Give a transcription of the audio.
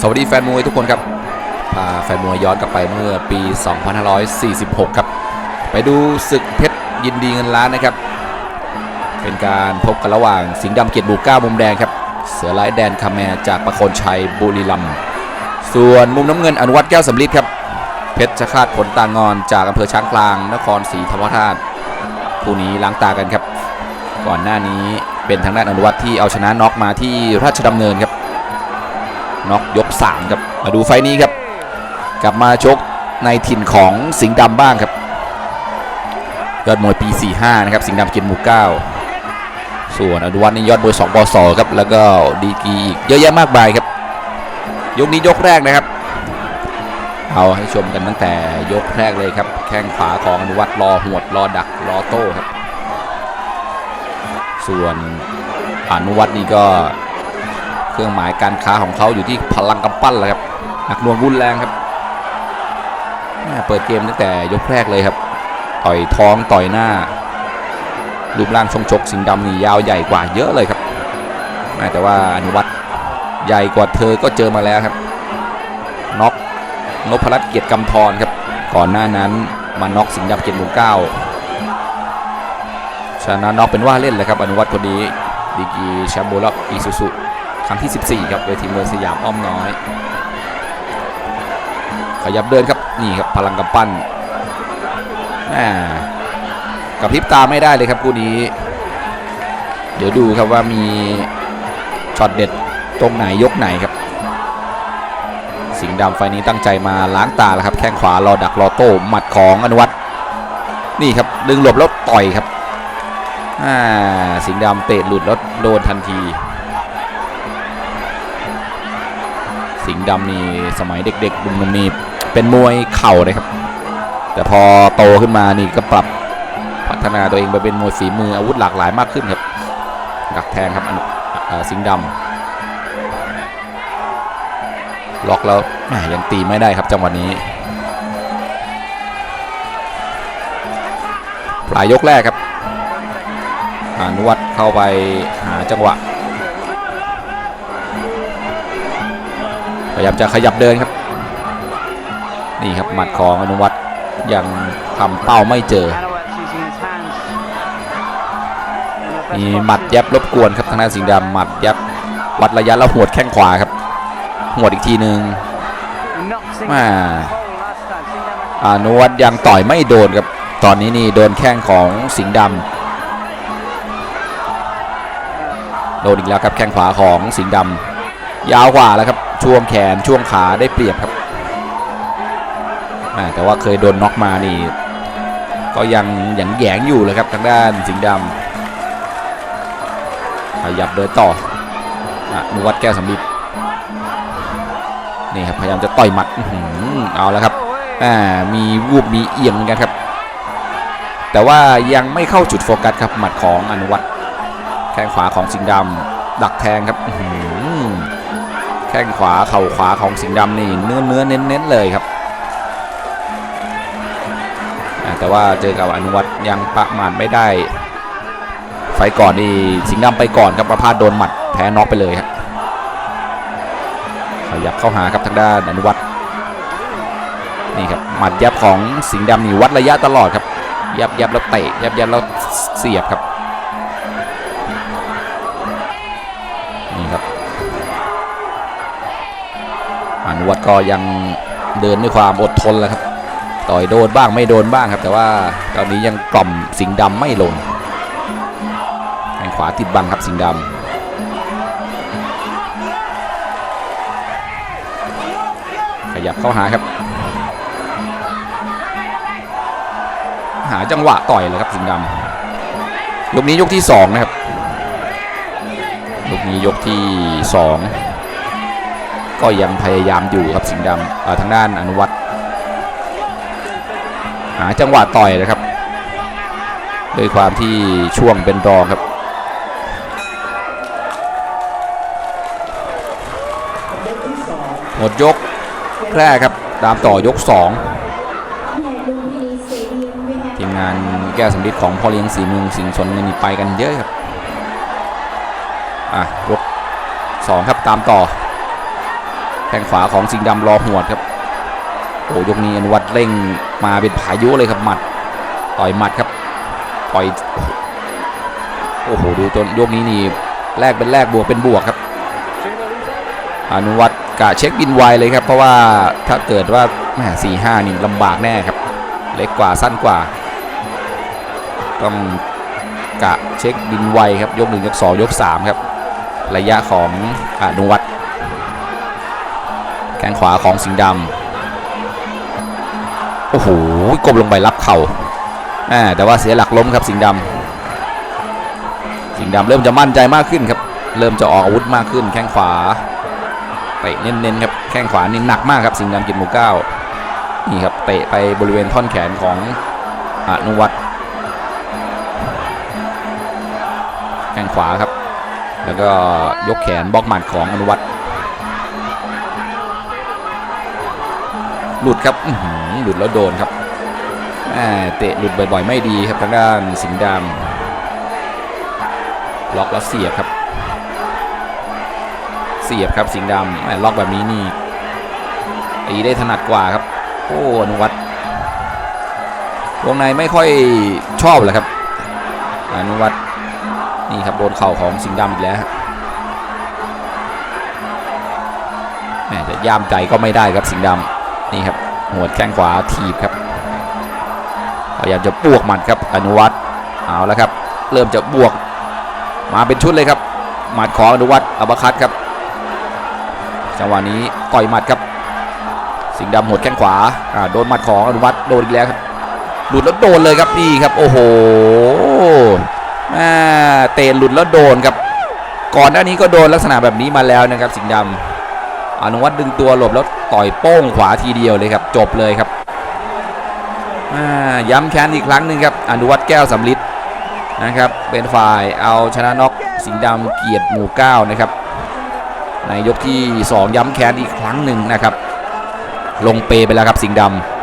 สวัสดีแฟนมวยทุกคนครับพาแฟนมวยย้อนกลับไปเมื่อปี 2546 ครับ ไปดูศึกเพชรยินดีเงินล้านนะครับ เป็นการพบกันระหว่างสิงห์ดำเกียรติบุกเก้ามุมแดงครับ เสือร้ายแดนคาแมร์จากประโคนชัยบุรีรัมย์ส่วนมุมน้ำเงินอนุวัฒน์แก้วสำลิดครับ เพชรชคาดผลตางอนจากอำเภอช้างกลางนครศรีธรรมราชคู่นี้ล้างตากันครับ ก่อนหน้านี้เป็นทางด้านอนุวัฒน์ที่เอาชนะน็อกมาที่ราชดำเนินครับ น็อกยก3ครับมาดูไฟนี้ครับ กลับมาชกในถิ่นของสิงห์ดำบ้างครับยอดมวยปี 45 นะครับ สิงห์ดำเกียรติหมู่ 9 ส่วนอนุวัฒน์นี่ยอดมวย2ปศครับ แล้วก็ดีกีอีกเยอะแยะมากมายครับ ยกนี้ยกแรกนะครับ เอาให้ชมกันตั้งแต่ยกแรกเลยครับ แข้งขวาของอนุวัฒน์รอหวดรอดักรอโต้ครับ ส่วนอนุวัฒน์นี่ก็ เครื่องหมายการค้าของเขาอยู่ที่พลังกำปั้นแหละครับหนักหน่วงรุนแรงครับแม่เปิดเกมตั้งแต่ยกแรกเลยครับต่อยท้องต่อยหน้ารูปร่างชงชกสิงดำนี่ยาวใหญ่กว่าเยอะเลยครับแม่แต่ว่าอนุวัตรใหญ่กว่าเธอก็เจอมาแล้วครับน็อกนพรัตเกียรติกำธรครับก่อนหน้านั้นมาน็อกสิงดำเกียรติหมู่เก้าชนะน็อกเป็นว่าเล่นเลยครับอนุวัตรคนนี้ดีกีแชมป์โบลักอีซูซุ ครั้งที่ 14 ครับเวทีมวยสยามอ้อมน้อย ขยับเดินครับนี่ครับพลังกำปั้นแหมกับพริบตาไม่ได้เลยครับคู่นี้ เดี๋ยวดูครับว่ามีช็อตเด็ดตรงไหนยกไหนครับ สิงห์ดำไฟนี้ตั้งใจมาล้างตาแล้วครับ แข้งขวารอดักรอโต้หมัดของอนุวัตนี่ครับดึงหลบแล้วต่อยครับอ่าสิงห์ดำเตะหลุดแล้วโดนทันที สิงห์ดำนี่สมัยเด็กๆดุมๆนี่เป็นมวยเข่านะครับ แต่พอโตขึ้นมานี่ก็ปรับพัฒนาตัวเองไปเป็นมวยฝีมืออาวุธหลากหลายมากขึ้นครับดักแทงครับอนุสิงห์ดำล็อกแล้วแหมยังตีไม่ได้ครับจังหวะนี้ปลายยกแรกครับอนุวัตเข้าไปหาจังหวะ พยายามจะขยับเดินครับ นี่ครับหมัดของอนุวัตรยังทำเป้าไม่เจอ มีหมัดยับรบกวนครับทางด้านสิงห์ดำหมัดยับวัดระยะแล้วหวดแข้งขวาครับหวดอีกทีหนึ่งมาอนุวัตรยังต่อยไม่โดนครับตอนนี้นี่โดนแข้งของสิงห์ดำโดนอีกแล้วครับแข้งขวาของสิงห์ดำยาวกว่าแล้วครับ ช่วงแขนช่วงขาได้เปรียบครับแต่ว่าเคยโดนน็อกมานี่ ก็ยังยังแยงอยู่เลยครับทางด้านสิงห์ดำขยับเดินต่ออนุวัดแก้วสำลิดนี่ครับพยายามจะต่อยหมัดเอาแล้วครับมีวูบมีเอียงเหมือนกันครับ แต่ว่ายังไม่เข้าจุดโฟกัสครับหมัดของอนุวัตแข้งขวาของสิงห์ดำดักแทงครับ ข้งขวาเข่าขวาของสิงห์ดำนี่เนื้อเนื้อเน้นเน้นๆเลยครับ แต่ว่าเจอกับอนุวัตยังประมาทไม่ได้ ไฟก่อนนี่สิงห์ดำไปก่อนครับประพาสโดนหมัดแพ้น็อกไปเลยครับขยับเข้าหาครับทางด้านอนุวัตนี่ครับหมัดยับของสิงห์ดำนี่วัดระยะตลอดครับยับยับแล้วเตะยับยับแล้วเสียบครับ วัตก็ยังเดินด้วยความอดทนแล้วครับ ต่อยโดนบ้างไม่โดนบ้างครับ แต่ว่าตอนนี้ยังกล่อมสิงห์ดำไม่ลงแข้งขวาติดบังครับสิงห์ดำขยับเข้าหาครับ หาจังหวะต่อยเลยครับสิงห์ดำยกนี้ยกที่สองนะครับ ยกนี้ยกที่สอง ก็ยังพยายามอยู่ครับสิงห์ดำทางด้านอนุวัตรหาจังหวะต่อยนะครับ ด้วยความที่ช่วงเป็นรองครับหมดยกแรกครับตามต่อยก 2 ทีมงานแก้สำลิดของพ่อเลี้ยงสีเมืองสิงห์ชนนี่ไปกันเยอะครับ อะ ยก 2 ครับตามต่อ แข้งขวาของสิงห์ดำรอหวดครับโอ้ยกนี้อนุวัตเร่งมาเป็นพายุเลยครับหมัดต่อยหมัดครับต่อยโอ้โหดูจนยกนี้นี่แลกเป็นแลกบวกเป็นบวกครับ อนุวัตกะเช็คบินไวเลยครับ เพราะว่าถ้าเกิดว่าแหมสี่ห้านี่ลำบากแน่ครับ เล็กกว่าสั้นกว่า ต้องกะเช็คบินไวครับยกหนึ่งยกสองยกสามครับ ระยะของอนุวัตแข้งขวาของสิงห์ดำโอ้โหกลมลงไปรับเข่าอ่าแต่ว่าเสียหลักล้มครับสิงห์ดำสิงห์ดำเริ่มจะมั่นใจมากขึ้นครับ เริ่มจะออกอาวุธมากขึ้น แข้งขวาเตะเน้นๆครับแข้งขวานี่หนักมากครับสิงห์ดำกินหมูเก้านี่ครับเตะไปบริเวณท่อนแขนของอนุวัตแข้งขวาครับ แล้วก็ยกแขนบล็อกหมัดของอนุวัต หลุดครับหลุดแล้วโดนครับแม่เตะหลุดบ่อยๆ ไม่ดีครับทางด้านสิงห์ดำล็อกแล้วเสียบครับ เสียบครับสิงห์ดำแม่ล็อกแบบนี้นี่ตีได้ถนัดกว่าครับ โอ้อนุวัตวงในไม่ค่อยชอบเลยครับอนุวัตนี่ครับโดนเข่าของสิงห์ดำอีกแล้วฮะแม่จะย่ามใจก็ไม่ได้ครับสิงห์ดำ นี่ครับหัวดแข้งขวาถีบครับพยายามจะบวกหมัดครับอนุวัตเอาแล้วครับ เริ่มจะบวก มาเป็นชุดเลยครับ หมัดของอนุวัตอัปคัตครับ จังหวะนี้ต่อยหมัดครับ สิงห์ดำหดแข้งขวาอ่าโดนหมัดของอนุวัตโดนอีกแล้วครับหลุดแล้วโดนเลยครับนี่ครับ โอ้โหแม่เตะหลุดแล้วโดนครับ ก่อนหน้านี้ก็โดนลักษณะแบบนี้มาแล้วนะครับ สิงห์ดำ อนุวัตดึงตัวหลบแล้วต่อยโป้งขวาทีเดียวเลยครับ จบเลยครับย้ำแค้นอีกครั้งหนึ่งครับอนุวัตแก้วสำลิดนะครับ เป็นฝ่ายเอาชนะน็อกสิงห์ดำเกียรติหมู่เก้านะครับ ในยกที่ 2 ย้ำแค้นอีกครั้งหนึ่งนะครับ ลงเปไปแล้วครับสิงห์ดำ